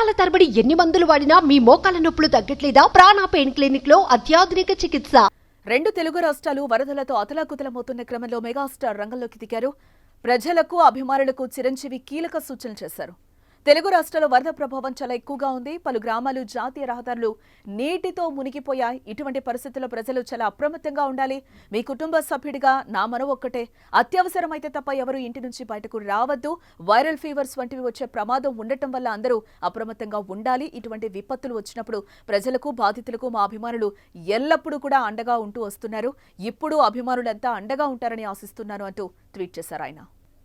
సంవత్సరాల తరబడి ఎన్ని మందులు వాడినా మీ మోకాల నొప్పులు తగ్గట్లేదా? ప్రాణ పెయిన్ క్లినిక్లో అత్యాధునిక చికిత్స. రెండు తెలుగు రాష్ట్రాలు వరదలతో అతలాకుతలమవుతున్న క్రమంలో మెగాస్టార్ రంగంలోకి దిగారు. ప్రజలకు అభిమానులకు చిరంజీవి కీలక సూచనలు చేశారు. తెలుగు రాష్ట్రాల్లో వరద ప్రభావం చాలా ఎక్కువగా ఉంది. పలు గ్రామాలు జాతీయ రహదారులు నీటితో మునిగిపోయాయి. ఇటువంటి పరిస్థితుల్లో ప్రజలు చాలా అప్రమత్తంగా ఉండాలి. మీ కుటుంబ సభ్యుడిగా నా మనవు ఒక్కటే. అత్యవసరమైతే తప్ప ఎవరు ఇంటి నుంచి బయటకు రావద్దు. వైరల్ ఫీవర్స్ వంటివి వచ్చే ప్రమాదం ఉండటం వల్ల అందరూ అప్రమత్తంగా ఉండాలి. ఇటువంటి విపత్తులు వచ్చినప్పుడు ప్రజలకు బాధితులకు మా అభిమానులు ఎల్లప్పుడూ కూడా అండగా ఉంటూ వస్తున్నారు. ఇప్పుడు అభిమానులంతా అండగా ఉంటారని ఆశిస్తున్నాను అంటూ ట్వీట్ చేశారు ఆయన.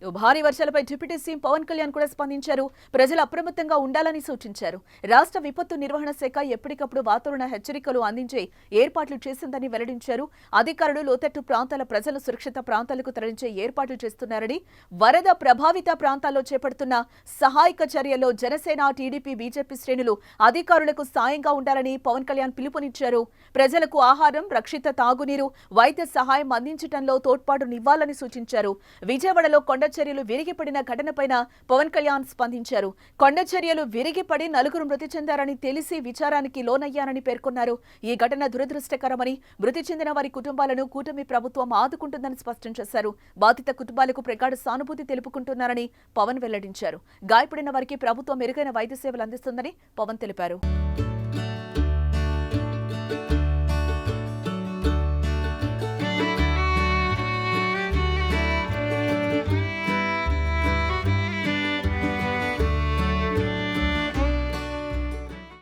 భారీ వర్షాలపై డిప్యూటీ సీఎం పవన్ కళ్యాణ్ కూడా స్పందించారు. ప్రజలు అప్రమత్తంగా ఉండాలని సూచించారు. రాష్ట్ర విపత్తు నిర్వహణ శాఖ ఎప్పటికప్పుడు వాతావరణ హెచ్చరికలు అందించే ఏర్పాట్లు చేసిందని వెల్లడించారు. అధికారులు లోతట్టు ప్రాంతాల ప్రజలు సురక్షిత ప్రాంతాలకు తరలించే ఏర్పాట్లు చేస్తున్నారని వరద ప్రభావిత ప్రాంతాల్లో చేపడుతున్న సహాయక చర్యల్లో జనసేన టీడీపీ బీజేపీ శ్రేణులు అధికారులకు సాయంగా ఉండాలని పవన్ కళ్యాణ్ పిలుపునిచ్చారు. ప్రజలకు ఆహారం రక్షిత తాగునీరు వైద్య సహాయం అందించడంలో తోడ్పాటునివ్వాలని సూచించారు. విజయవాడలో కొండ చర్యలు విరిగిపడిన ఘటనపైన పవన్ కళ్యాణ్ స్పందించారు. కొండ చర్యలు విరిగిపడి నలుగురు మృతి చెందారని తెలిసి విచారానికి లోనయ్యారని పేర్కొన్నారు. ఈ ఘటన దురదృష్టకరమని మృతి చెందిన వారి కుటుంబాలను కూటమి ప్రభుత్వం ఆదుకుంటుందని స్పష్టం చేశారు. బాధిత కుటుంబాలకు ప్రగాఢ సానుభూతి తెలుపుకుంటున్నారని పవన్ వెల్లడించారు. గాయపడిన వారికి ప్రభుత్వం మెరుగైన వైద్య సేవలు అందిస్తుందని పవన్ తెలిపారు.